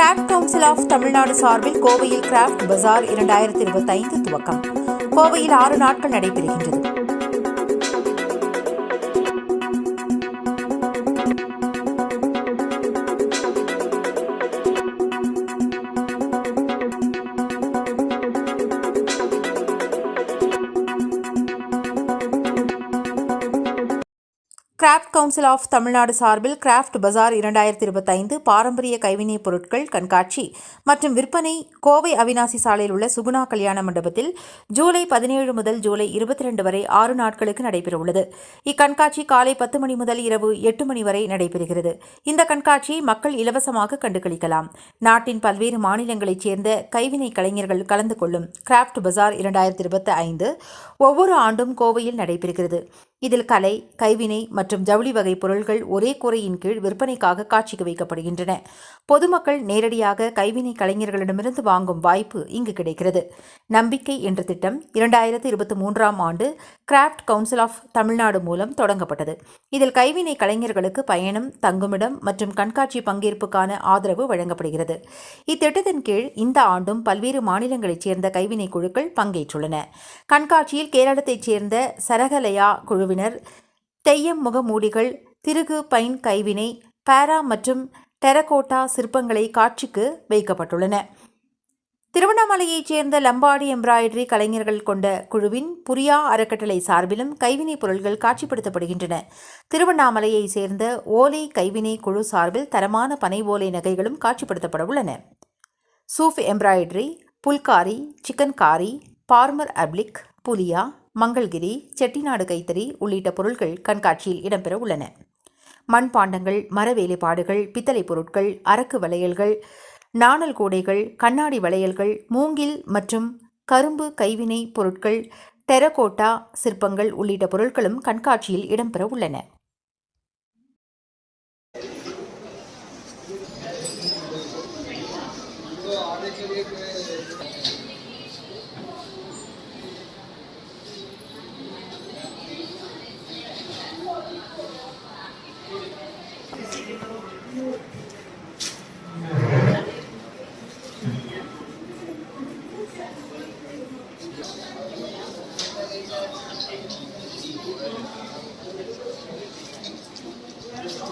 Craft council of Tamil Nadu சார்பில் கோவையில் craft பஜார் இரண்டாயிரத்தி இருபத்தைந்து துவக்கம். கோவையில் ஆறு நாட்கள் நடைபெறுகின்றது. கிராஃப்ட் கவுன்சில் ஆஃப் தமிழ்நாடு சார்பில் கிராஃப்ட் பஜார் இரண்டாயிரத்தி இருபத்தைந்து பாரம்பரிய கைவினைப் பொருட்கள் கண்காட்சி மற்றும் விற்பனை கோவை அவினாசி சாலையில் உள்ள சுகுணா கல்யாண மண்டபத்தில் ஜூலை பதினேழு முதல் ஜூலை இருபத்தி ரெண்டு வரை ஆறு நாட்களுக்கு நடைபெறவுள்ளது. இக்கண்காட்சி காலை பத்து மணி முதல் இரவு எட்டு மணி வரை நடைபெறுகிறது. இந்த கண்காட்சியை மக்கள் இலவசமாக கண்டுகளிக்கலாம். நாட்டின் பல்வேறு மாநிலங்களைச் சேர்ந்த கைவினை கலைஞர்கள் கலந்து கொள்ளும் கிராஃப்ட் பஜார் இரண்டாயிரத்தி இருபத்தி ஐந்து ஒவ்வொரு ஆண்டும் கோவையில் நடைபெறுகிறது. இதில் கலை கைவினை மற்றும் ஜவுளி வகை பொருள்கள் ஒரே கூரையின் கீழ் விற்பனைக்காக காட்சிக்கு வைக்கப்படுகின்றன. பொதுமக்கள் நேரடியாக கைவினை கலைஞர்களிடமிருந்து வாங்கும் வாய்ப்பு இங்கு கிடைக்கிறது. நம்பிக்கை என்ற திட்டம் இரண்டாயிரத்து இருபத்தி மூன்றாம் ஆண்டு கிராஃப்ட் கவுன்சில் ஆஃப் தமிழ்நாடு மூலம் தொடங்கப்பட்டது. இதில் கைவினை கலைஞர்களுக்கு பயணம் தங்குமிடம் மற்றும் கண்காட்சி பங்கேற்புக்கான ஆதரவு வழங்கப்படுகிறது. இத்திட்டத்தின் கீழ் இந்த ஆண்டும் பல்வேறு மாநிலங்களைச் சேர்ந்த கைவினை குழுக்கள் பங்கேற்றுள்ளன. கண்காட்சியில் கேரளத்தைச் சேர்ந்த சரகலயா குழு குழுவினர் தெய்யம் முகமூடிகள் திருகு பைன் கைவினை பேரா மற்றும் டெரகோட்டா சிற்பங்களை காட்சிக்கு வைக்கப்பட்டுள்ளன. திருவண்ணாமலையைச் சேர்ந்த லம்பாடி எம்ப்ராய்டரி கலைஞர்கள் கொண்ட குழுவின் புரியா அறக்கட்டளை சார்பிலும் கைவினைப் பொருள்கள் காட்சிப்படுத்தப்படுகின்றன. திருவண்ணாமலையைச் சேர்ந்த ஓலை கைவினை குழு சார்பில் தரமான பனை ஓலை நகைகளும் காட்சிப்படுத்தப்பட உள்ளன. சூஃப் எம்ப்ராய்டரி புல்காரி சிக்கன் காரி பார்மர் அப்ளிக் புலியா மங்கள்கிரி செட்டிநாடு கைத்தறி உள்ளிட்ட பொருட்கள் கண்காட்சியில் இடம்பெற உள்ளன. மண்பாண்டங்கள் மர வேலைப்பாடுகள் பித்தளை பொருட்கள் அரக்கு வளையல்கள் நாணல் கூடைகள் கண்ணாடி வளையல்கள் மூங்கில் மற்றும் கரும்பு கைவினை பொருட்கள் டெரகோட்டா சிற்பங்கள் உள்ளிட்ட பொருட்களும் கண்காட்சியில் இடம்பெற உள்ளன.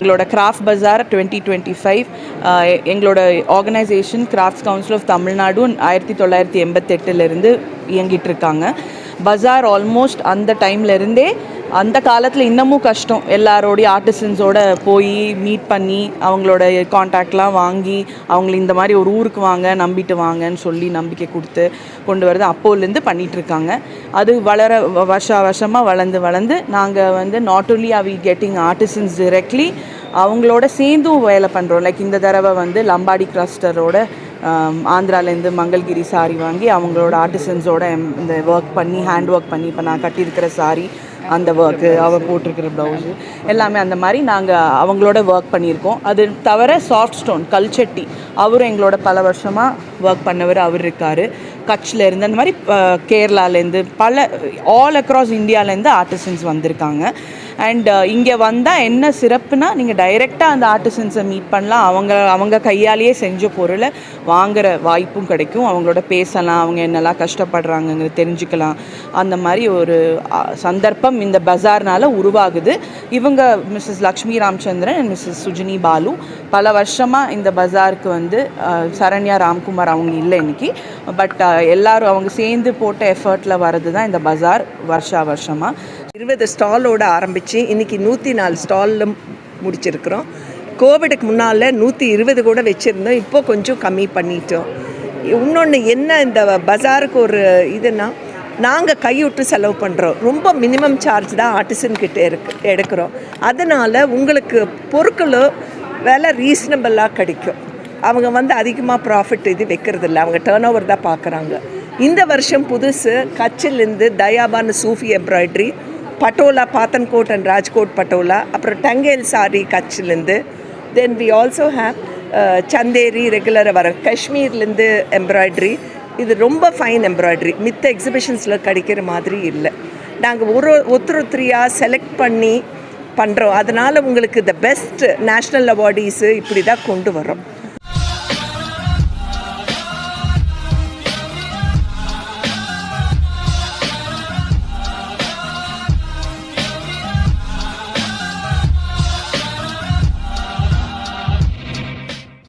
எங்களோட craft bazaar twenty twenty five எங்களோட organisation crafts council of Tamilnadu ஆயிரத்தி தொள்ளாயிரத்தி எண்பத்தெட்டுலேருந்து இயங்கிட்டு இருக்காங்க. பஜார் ஆல்மோஸ்ட் அந்த டைம்லேருந்தே அந்த காலத்தில் இன்னமும் கஷ்டம். எல்லாரோடைய ஆர்டிசன்ஸோட போய் மீட் பண்ணி அவங்களோட காண்டாக்ட்லாம் வாங்கி அவங்கள இந்த மாதிரி ஒரு ஊருக்கு வாங்க நம்பிட்டு வாங்கன்னு சொல்லி நம்பிக்கை கொடுத்து கொண்டு வரது அப்போலேருந்து பண்ணிகிட்ருக்காங்க அது வளர வருஷ வருஷா வருஷமாக வளர்ந்து வளர்ந்து நாங்கள் வந்து not only are we getting artisans directly அவங்களோட சேர்ந்தும் வேலை பண்ணுறோம் லைக் இந்த தடவை வந்து லம்பாடி கிளஸ்டரோட ஆந்திராலேருந்து மங்கள்கிரி சாரி வாங்கி அவங்களோட ஆர்டிசன்ஸோட இந்த ஒர்க் பண்ணி ஹேண்ட் ஒர்க் பண்ணி இப்போ நான் கட்டியிருக்கிற சாரி அந்த ஒர்க்கு அவள் போட்டிருக்கிற ப்ளவுஸு எல்லாமே அந்த மாதிரி நாங்கள் அவங்களோட ஒர்க் பண்ணியிருக்கோம். அது தவிர சாஃப்ட் ஸ்டோன் கல்ச்சட்டி அவரும் எங்களோட பல வருஷமாக ஒர்க் பண்ணவர் அவர் இருக்கார். கட்ச்லேருந்து அந்த மாதிரி கேரளாலேருந்து பல ஆல் அக்ராஸ் இந்தியாவிலேருந்து ஆர்டிசன்ஸ் வந்திருக்காங்க. அண்ட் uh, இங்கே வந்தால் என்ன சிறப்புனா நீங்கள் டைரெக்டாக அந்த ஆர்டிசன்ஸை மீட் பண்ணலாம். அவங்க அவங்க கையாலேயே செஞ்ச பொருளை வாங்குகிற வாய்ப்பும் கிடைக்கும். அவங்களோட பேசலாம். அவங்க என்னெல்லாம் கஷ்டப்படுறாங்கங்கிறது தெரிஞ்சுக்கலாம். அந்த மாதிரி ஒரு சந்தர்ப்பம் இந்த பஜார்னால் உருவாகுது. இவங்க Mrs Lakshmi Ramachandran and Mrs Sujini Balu பல வருஷமாக இந்த பஜாருக்கு வந்து சரண்யா ராம்குமார் அவங்க இல்லை இன்னைக்கு. பட் எல்லாரும் அவங்க சேர்ந்து போட்ட எஃபர்ட்டில் வர்றது தான் இந்த பஜார் வருஷா வருஷமாக இருபது ஸ்டாலோடு ஆரம்பித்து இன்னைக்கு நூற்றி நாலு ஸ்டாலில் முடிச்சிருக்கிறோம். கோவிடுக்கு முன்னால் நூற்றி இருபது கூட வச்சுருந்தோம். இப்போ கொஞ்சம் கம்மி பண்ணிட்டோம். இன்னொன்று என்ன இந்த பஜாருக்கு ஒரு இதுனா நாங்கள் கைவிட்டு செலவு பண்ணுறோம் ரொம்ப மினிமம் சார்ஜ் தான் ஆர்டிசன் கிட்ட இருக்கு எடுக்கிறோம். அதனால் உங்களுக்கு பொருட்களும் விலை ரீசனபிளாக கிடைக்கும். அவங்க வந்து அதிகமாக ப்ராஃபிட் இது வைக்கிறதில்ல. அவங்க டேர்ன் ஓவர் தான் பார்க்குறாங்க இந்த வருஷம் புதுசு கச்சிலேருந்து தயாபான் சூஃபி எம்ப்ராய்டரி பட்டோலா பாத்தன்கோட் அண்ட் ராஜ்கோட் பட்டோலா அப்புறம் Tangail sari கட்சிலேருந்து then we also have Chanderi ரெகுலராக வர காஷ்மீர்லேருந்து எம்ப்ராய்ட்ரி இது ரொம்ப ஃபைன் எம்ப்ராய்ட்ரி மித்த எக்ஸிபிஷன்ஸில் கிடைக்கிற மாதிரி இல்லை. நாங்கள் ஒரு ஒருத்தர் ஒருத்தரியாக செலக்ட் பண்ணி பண்ணுறோம் அதனால் உங்களுக்கு த பெஸ்ட் நேஷ்னல் அவார்டீஸு இப்படி தான் கொண்டு வரோம்